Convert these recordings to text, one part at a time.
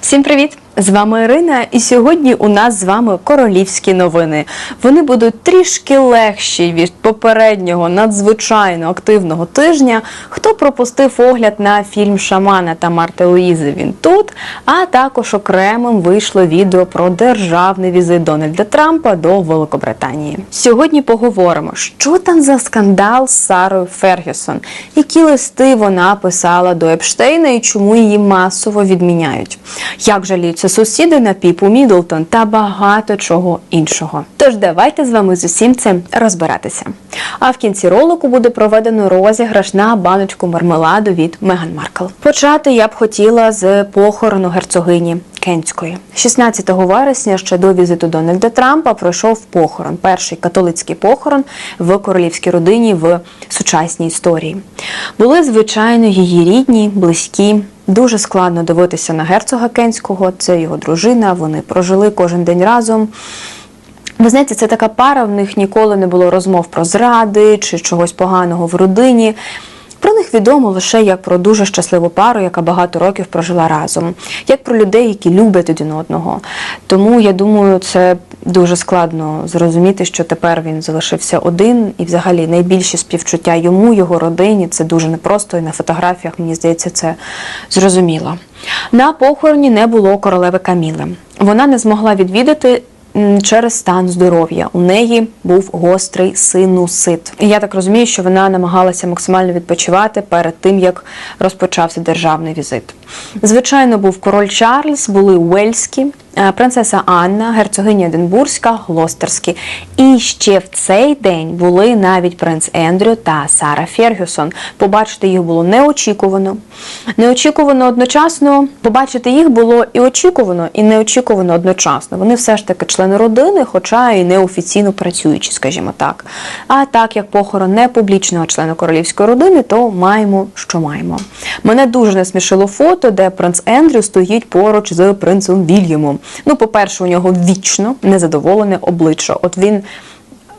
Всім привіт! З вами Ірина, і сьогодні у нас з вами королівські новини. Вони будуть трішки легші від попереднього надзвичайно активного тижня. Хто пропустив огляд на фільм Шамана та Марти Луїзи, він тут. А також окремим вийшло відео про державний візит Дональда Трампа до Великобританії. Сьогодні поговоримо, що там за скандал з Сарою Фергюсон, які листи вона писала до Епштейна і чому її масово відміняють. Як жаліються сусіди на Піпу Мідлтон та багато чого іншого. Тож давайте з вами з усім цим розбиратися. А в кінці ролику буде проведено розіграш на баночку мармеладу від Меган Маркл. Почати я б хотіла з похорону герцогині Кентської. 16 вересня ще до візиту Дональда Трампа пройшов похорон. Перший католицький похорон в королівській родині в сучасній історії. Були звичайно її рідні, близькі. Дуже складно дивитися на герцога Кенського, це його дружина. Вони прожили кожен день разом. Ви знаєте, це така пара, в них ніколи не було розмов про зради чи чогось поганого в родині. Про них відомо лише як про дуже щасливу пару, яка багато років прожила разом, як про людей, які люблять один одного. Тому я думаю, це дуже складно зрозуміти, що тепер він залишився один, і взагалі найбільші співчуття йому, його родині. Це дуже непросто. І на фотографіях мені здається, це зрозуміло. На похороні не було королеви Каміли. Вона не змогла відвідати через стан здоров'я. У неї був гострий синусит. І я так розумію, що вона намагалася максимально відпочивати перед тим, як розпочався державний візит. Звичайно, був король Чарльз, були Уельські, принцеса Анна, герцогиня Единбурзька, Глостерські. І ще в цей день були навіть принц Ендрю та Сара Фергюсон. Побачити їх було неочікувано. Неочікувано одночасно. Побачити їх було і очікувано, і неочікувано одночасно. Вони все ж таки члени родини, хоча і неофіційно працюючі, скажімо так. А так як похорон не публічного члена королівської родини, то маємо, що маємо. Мене дуже насмішило фото, де принц Ендрю стоїть поруч з принцем Вільямом. Ну, по-перше, у нього вічно незадоволене обличчя. От він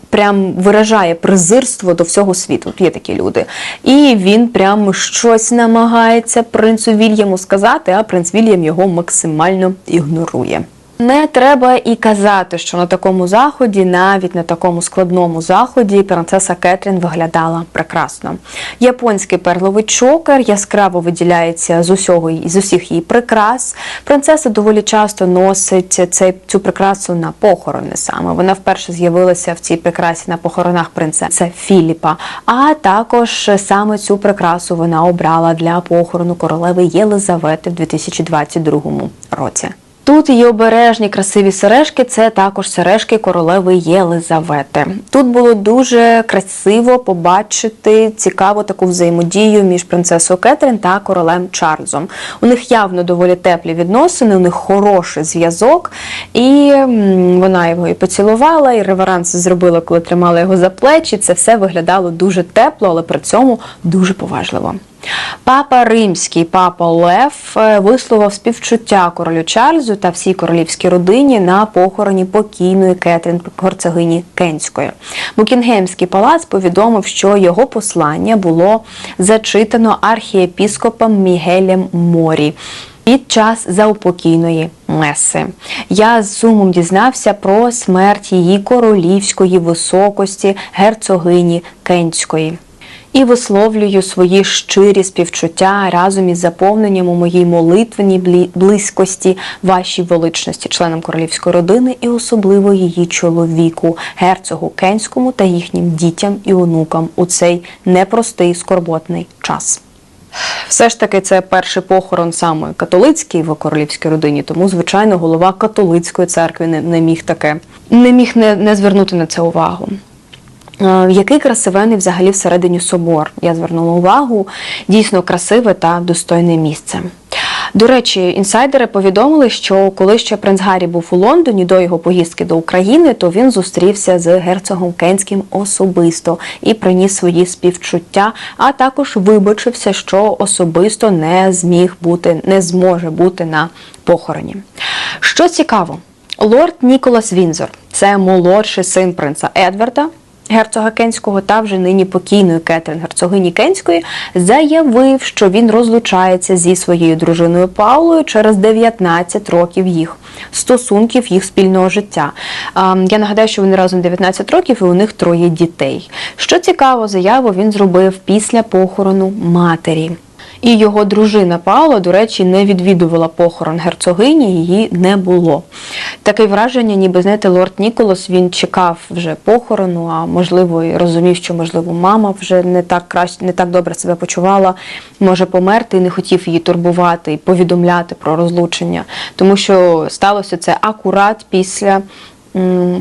прям виражає презирство до всього світу. От Є такі люди. І він прям щось намагається принцу Вільяму сказати, а принц Вільям його максимально ігнорує. Не треба і казати, що на такому заході, навіть на такому складному заході, принцеса Кетрін виглядала прекрасно. Японський перловий чокер яскраво виділяється з усього з усіх її прикрас. Принцеса доволі часто носить цей, цю прикрасу на похорони саме. Вона вперше з'явилася в цій прикрасі на похоронах принцеси Філіпа. А також саме цю прикрасу вона обрала для похорону королеви Єлизавети в 2022 році. Тут її обережні красиві сережки це також сережки королеви Єлизавети. Тут було дуже красиво побачити цікаву таку взаємодію між принцесою Кетрін та королем Чарльзом. У них явно доволі теплі відносини, у них хороший зв'язок, і вона його і поцілувала, і реверанс зробила, коли тримала його за плечі. Це все виглядало дуже тепло, але при цьому дуже поважливо. Папа Римський, папа Лев е, висловив співчуття королю Чарльзу та всій королівській родині на похороні покійної Кетрін Герцогині Кенської. Букінгемський палац повідомив, що його послання було зачитано архієпіскопом Мігелем Морі. Під час заупокійної меси я з сумом дізнався про смерть її королівської високості герцогині Кенської і висловлюю свої щирі співчуття разом із заповненням у моїй молитвенній блі- близькості вашій величності, членам королівської родини і особливо її чоловіку, герцогу Кенському та їхнім дітям і онукам у цей непростий скорботний час. Все ж таки, це перший похорон саме католицький в королівській родині, тому, звичайно, голова католицької церкви не, не міг таке, не міг не, не звернути на це увагу. Е, Який красивений взагалі всередині собор? Я звернула увагу. Дійсно красиве та достойне місце. До речі, інсайдери повідомили, що коли ще принц Гаррі був у Лондоні до його поїздки до України, то він зустрівся з герцогом Кенським особисто і приніс свої співчуття, а також вибачився, що особисто не зміг бути, не зможе бути на похороні. Що цікаво, лорд Ніколас Вінзор це молодший син принца Едварда. Герцога Кенського та вже нині покійної Кетрин герцогині Кенської, заявив, що він розлучається зі своєю дружиною Паулою через 19 років їх стосунків їх спільного життя. Я нагадаю, що вони разом 19 років і у них троє дітей. Що цікаво, заяву він зробив після похорону матері. І його дружина Паула, до речі, не відвідувала похорон герцогині, її не було. Таке враження, ніби знаєте, лорд Ніколас він чекав вже похорону, а можливо, і розумів, що можливо мама вже не так краще, не так добре себе почувала, може померти і не хотів її турбувати і повідомляти про розлучення, тому що сталося це акурат після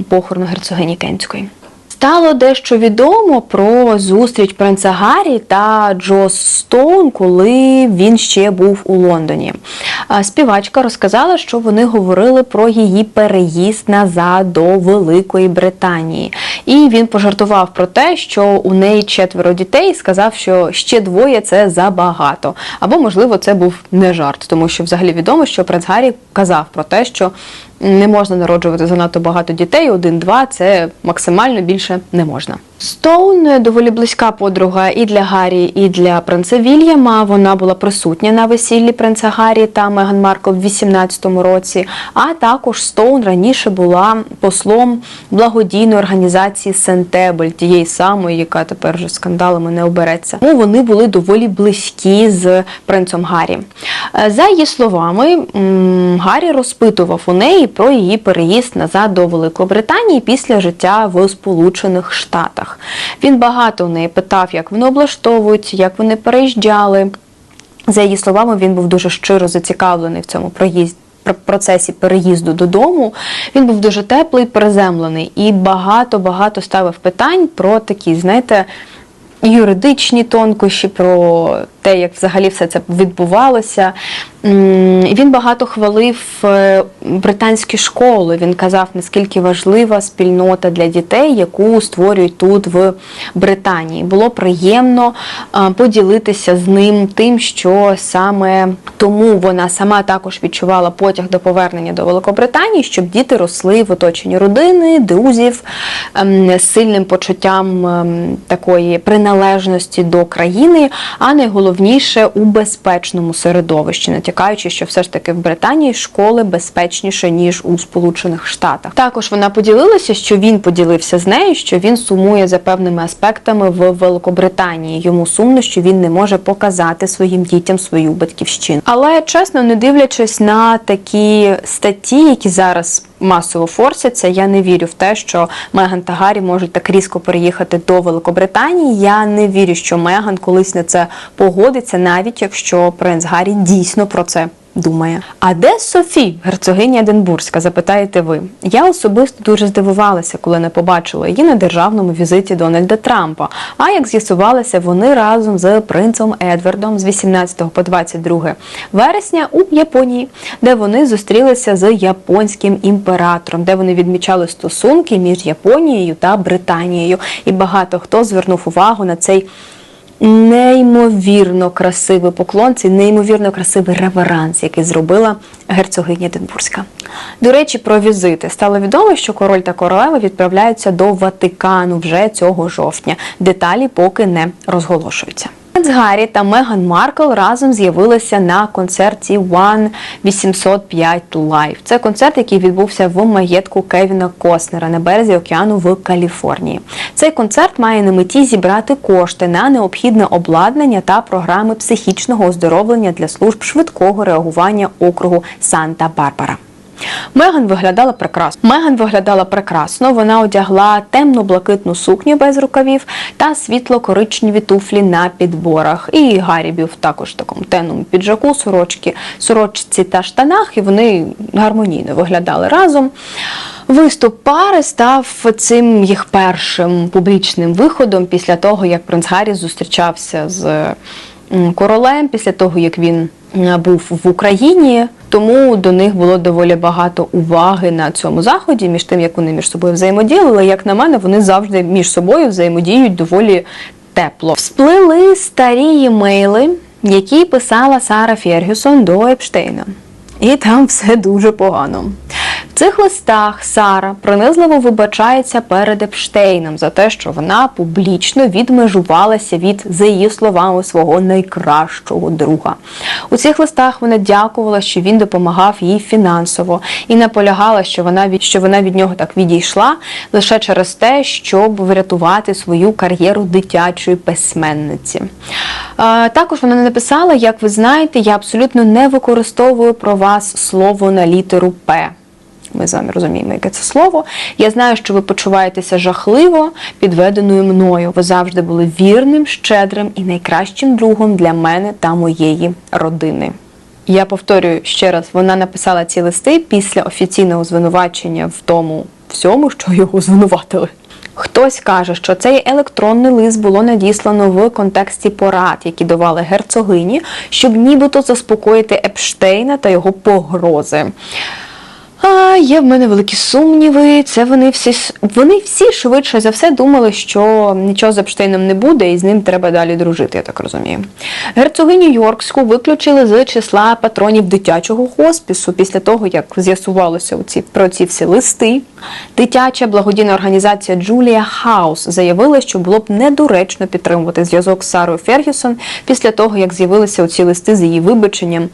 похорону герцогині Кенської. Стало дещо відомо про зустріч принца Гаррі та Джо Стоун, коли він ще був у Лондоні. Співачка розказала, що вони говорили про її переїзд назад до Великої Британії. І він пожартував про те, що у неї четверо дітей, сказав, що ще двоє це забагато. Або, можливо, це був не жарт, тому що взагалі відомо, що принц Гаррі казав про те, що не можна народжувати занадто багато дітей, один-два це максимально більше не можна. Стоун доволі близька подруга і для Гаррі, і для принца Вільяма. Вона була присутня на весіллі принца Гаррі та Меган Маркл в 18-му році. А також Стоун раніше була послом благодійної організації Сентебель, тієї самої, яка тепер вже скандалами не обереться. Тому вони були доволі близькі з принцем Гаррі. Е, За її словами, Гаррі розпитував у неї про її переїзд назад до Великої Британії після життя в Сполучених Штатах. Він багато у неї питав, як вони облаштовуються, як вони переїжджали. За її словами, він був дуже щиро зацікавлений в цьому проїзді. Процесі переїзду додому він був дуже теплий, приземлений і багато-багато ставив питань про такі, знаєте, юридичні тонкощі, про те, як взагалі все це відбувалося. Він багато хвалив е, британські школи. Він казав, наскільки важлива спільнота для дітей, яку створюють тут в Британії. Було приємно е, поділитися з ним тим, що саме тому вона сама також відчувала потяг до повернення до Великобританії, щоб діти росли в оточенні родини, друзів ем, з сильним почуттям ем, такої приналежності до країни, а найголовніше у безпечному середовищі, натякаючи, що все ж таки в Британії школи безпечніше ніж у Сполучених Штатах. Також вона поділилася, що він поділився з нею, що він сумує за певними аспектами в Великобританії. Йому сумно, що він не може показати своїм дітям свою батьківщину. Але чесно, не дивлячись на такі статті, які зараз масово форсяться. Я не вірю в те, що Меган та Гаррі можуть так різко переїхати до Великобританії. Я не вірю, що Меган колись на це погодиться, навіть якщо принц Гаррі дійсно про це. Думає, а де Софі, герцогиня Единбурзька, запитаєте ви? Я особисто дуже здивувалася, коли не побачила її на державному візиті Дональда Трампа. А як з'ясувалося, вони разом з принцем Едвардом з 18 по 22 вересня у Японії, де вони зустрілися з японським імператором, де вони відмічали стосунки між Японією та Британією. І багато хто звернув увагу на цей неймовірно красивий поклон, цей неймовірно красивий реверанс, який зробила герцогиня Единбурзька. До речі, про візити стало відомо, що король та королева відправляються до Ватикану вже цього жовтня. Деталі поки не розголошуються. Принц Гаррі та Меган Маркл разом з'явилися на концерті One 805 Live. Це концерт, який відбувся в маєтку Кевіна Костнера на березі океану в Каліфорнії. Цей концерт має на меті зібрати кошти на необхідне обладнання та програми психічного оздоровлення для служб швидкого реагування округу Санта-Барбара. Меган виглядала прекрасно. Меган виглядала прекрасно. Вона одягла темно-блакитну сукню без рукавів та світло-коричневі туфлі на підборах. І Гаррі був також в такому темному піджаку, сорочки, сорочці та штанах, і вони гармонійно виглядали разом. Виступ пари став цим їх першим публічним виходом після того, як принц Гаррі зустрічався з королем, після того, як він був в Україні. Тому до них було доволі багато уваги на цьому заході, між тим, як вони між собою взаємодіяли. Як на мене, вони завжди між собою взаємодіють доволі тепло. Всплили старі емейли, які писала Сара Фергюсон до Епштейна. І там все дуже погано. Цих листах Сара принизливо вибачається перед Епштейном за те, що вона публічно відмежувалася від, за її словами, свого найкращого друга. У цих листах вона дякувала, що він допомагав їй фінансово, і наполягала, що вона від що вона від нього так відійшла лише через те, щоб врятувати свою кар'єру дитячої письменниці. А, Також вона написала: як ви знаєте, я абсолютно не використовую про вас слово на літеру П. Ми з вами розуміємо, яке це слово. Я знаю, що ви почуваєтеся жахливо підведеною мною. Ви завжди були вірним, щедрим і найкращим другом для мене та моєї родини. Я повторюю ще раз: вона написала ці листи після офіційного звинувачення в тому всьому, що його звинуватили. Хтось каже, що цей електронний лист було надіслано в контексті порад, які давали герцогині, щоб нібито заспокоїти Епштейна та його погрози. А, є в мене великі сумніви. Це вони всі вони всі швидше за все думали, що нічого з Епштейном не буде, і з ним треба далі дружити, я так розумію. Герцогиню Йоркську виключили з числа патронів дитячого хоспісу після того, як з'ясувалося оці, про ці всі листи. Дитяча благодійна організація Джулія Хаус заявила, що було б недоречно підтримувати зв'язок з Сарою Фергюсон після того, як з'явилися оці листи з її вибаченням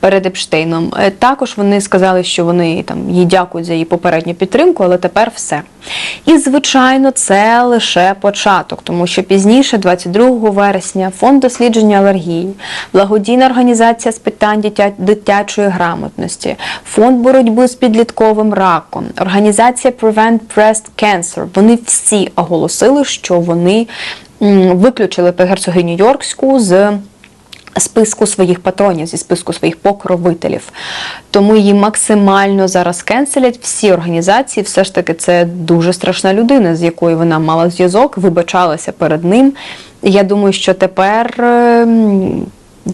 перед Епштейном. Е, Також вони сказали, що вони там їй дякують за її попередню підтримку, але тепер все. І, звичайно, це лише початок, тому що пізніше, 22 вересня, фонд дослідження алергії, благодійна організація з питань дитячої грамотності, фонд боротьби з підлітковим раком, організація Prevent Breast Cancer, вони всі оголосили, що вони виключили герцогиню Йоркську з списку своїх патронів, зі списку своїх покровителів. Тому її максимально зараз кенселять всі організації. Все ж таки, це дуже страшна людина, з якою вона мала зв'язок, вибачалася перед ним. Я думаю, що тепер.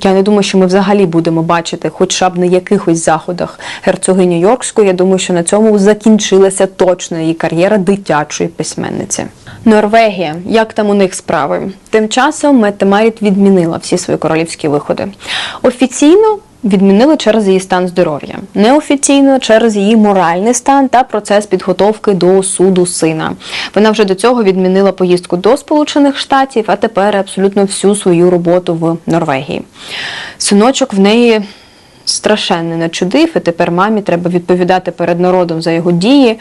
Я не думаю, що ми взагалі будемо бачити, хоча б на якихось заходах герцогиню Йоркської. Я думаю, що на цьому закінчилася точно її кар'єра дитячої письменниці. Норвегія, як там у них справи? Тим часом Метемеріт відмінила всі свої королівські виходи. Офіційно відмінили через її стан здоров'я, неофіційно через її моральний стан та процес підготовки до суду сина. Вона вже до цього відмінила поїздку до Сполучених Штатів, а тепер абсолютно всю свою роботу в Норвегії. Синочок в неї страшенно начудив, і тепер мамі треба відповідати перед народом за його дії.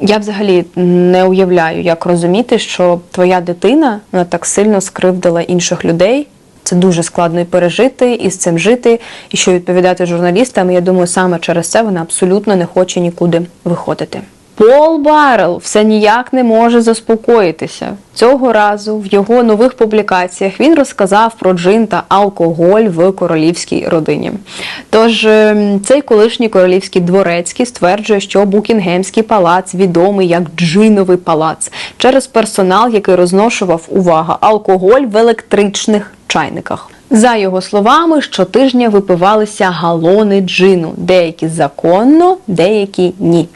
Я взагалі не уявляю, як розуміти, що твоя дитина вона так сильно скривдила інших людей. Це дуже складно і пережити, і з цим жити, і що відповідати журналістам. Я думаю, саме через це вона абсолютно не хоче нікуди виходити. Пол Баррел все ніяк не може заспокоїтися. Цього разу в його нових публікаціях він розказав про джин та алкоголь в королівській родині. Тож ем, цей колишній королівський дворецький стверджує, що Букінгемський палац відомий як джиновий палац через персонал, який розношував увага алкоголь в електричних чайниках. За його словами, щотижня випивалися галони джину, деякі законно, деякі ні.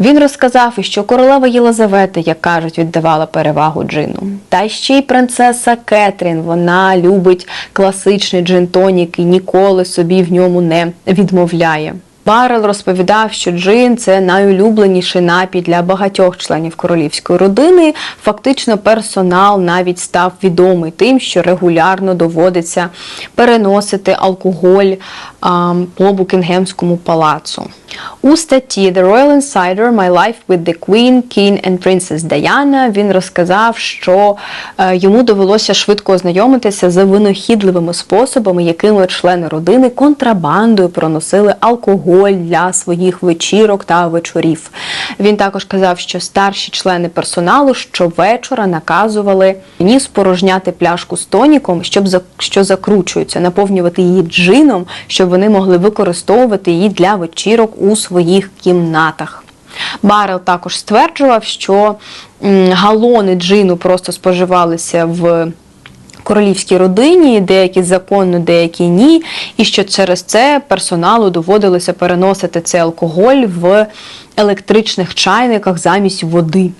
Він розказав, що королева Єлизавета, як кажуть, віддавала перевагу джину. Та ще й принцеса Кетрін. Вона любить класичний джин-тонік і ніколи собі в ньому не відмовляє. Барел розповідав, що джин це найулюбленіший напій для багатьох членів королівської родини. Фактично, персонал навіть став відомий тим, що регулярно доводиться переносити алкоголь по Букінгемському палацу. У статті The Royal Insider My Life with the Queen, King and Princess Diana він розказав, що е, йому довелося швидко ознайомитися з винахідливими способами, якими члени родини контрабандою проносили алкоголь для своїх вечірок та вечорів. Він також казав, що старші члени персоналу щовечора наказували мені спорожняти пляшку з тоніком, щоб за- що закручується, наповнювати її джином, щоб вони могли використовувати її для вечірок у своїх кімнатах. Барел також стверджував, що галони джину просто споживалися в королівській родині, деякі законно, деякі ні, і що через це персоналу доводилося переносити цей алкоголь в електричних чайниках замість води.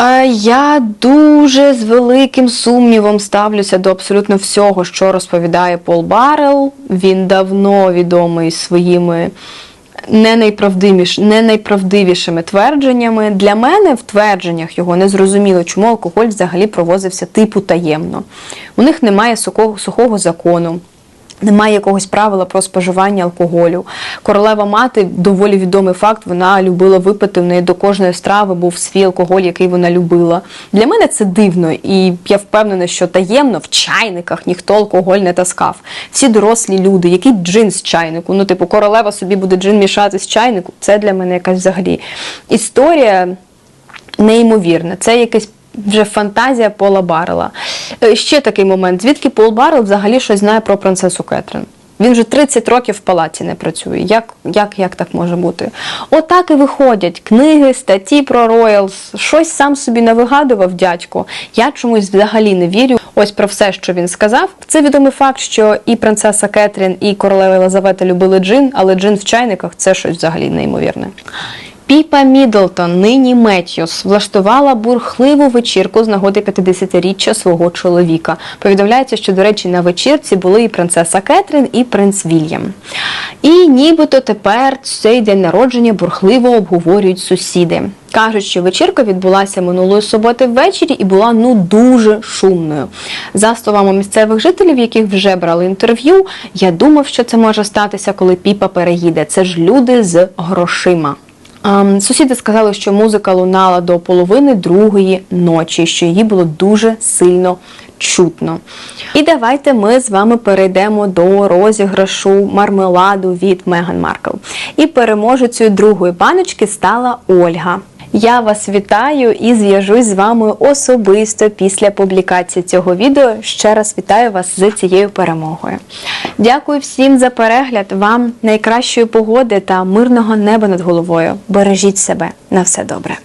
Е, Я дуже з великим сумнівом ставлюся до абсолютно всього, що розповідає Пол Барел. Він давно відомий своїми не найправдивіш, не найправдивішими твердженнями. Для мене в твердженнях його не зрозуміло, чому алкоголь взагалі провозився типу таємно. У них немає сухого, сухого закону. Немає якогось правила про споживання алкоголю. Королева мати доволі відомий факт. Вона любила випити. В неї до кожної страви був свій алкоголь, який вона любила. Для мене це дивно, і я впевнена, що таємно в чайниках ніхто алкоголь не таскав. Всі дорослі люди, який джин з чайнику. Ну, типу, королева собі буде джин мішати з чайнику. Це для мене якась взагалі історія неймовірна. Це якась вже фантазія Пола Баррела. Е, Ще такий момент. Звідки Пол Баррел взагалі щось знає про принцесу Кетрин? Він вже 30 років в палаці не працює. Як, як, як так може бути? Отак і виходять книги, статті про Роялс. Щось сам собі навигадував дядько. Я чомусь взагалі не вірю. Ось про все, що він сказав. Це відомий факт, що і принцеса Кетрін, і королева Єлизавета любили джин, але джин в чайниках це щось взагалі неймовірне. Піпа Мідлтон, нині Меттьюс, влаштувала бурхливу вечірку з нагоди 50-річчя свого чоловіка. Повідомляється, що, до речі, на вечірці були і принцеса Кетрін, і принц Вільям. І нібито тепер цей день народження бурхливо обговорюють сусіди. Кажуть, що вечірка відбулася минулої суботи ввечері і була ну дуже шумною. За словами місцевих жителів, яких вже брали інтерв'ю, я думав, що це може статися, коли Піпа переїде. Це ж люди з грошима. Ем, Сусіди сказали, що музика лунала до половини другої ночі, що її було дуже сильно чутно. І давайте ми з вами перейдемо до розіграшу мармеладу від Меган Маркл. І переможецею другої баночки стала Ольга. Я вас вітаю і зв'яжусь з вами особисто після публікації цього відео. Ще раз вітаю вас з цією перемогою. Дякую всім за перегляд. Вам найкращої погоди та мирного неба над головою. Бережіть себе на все добре.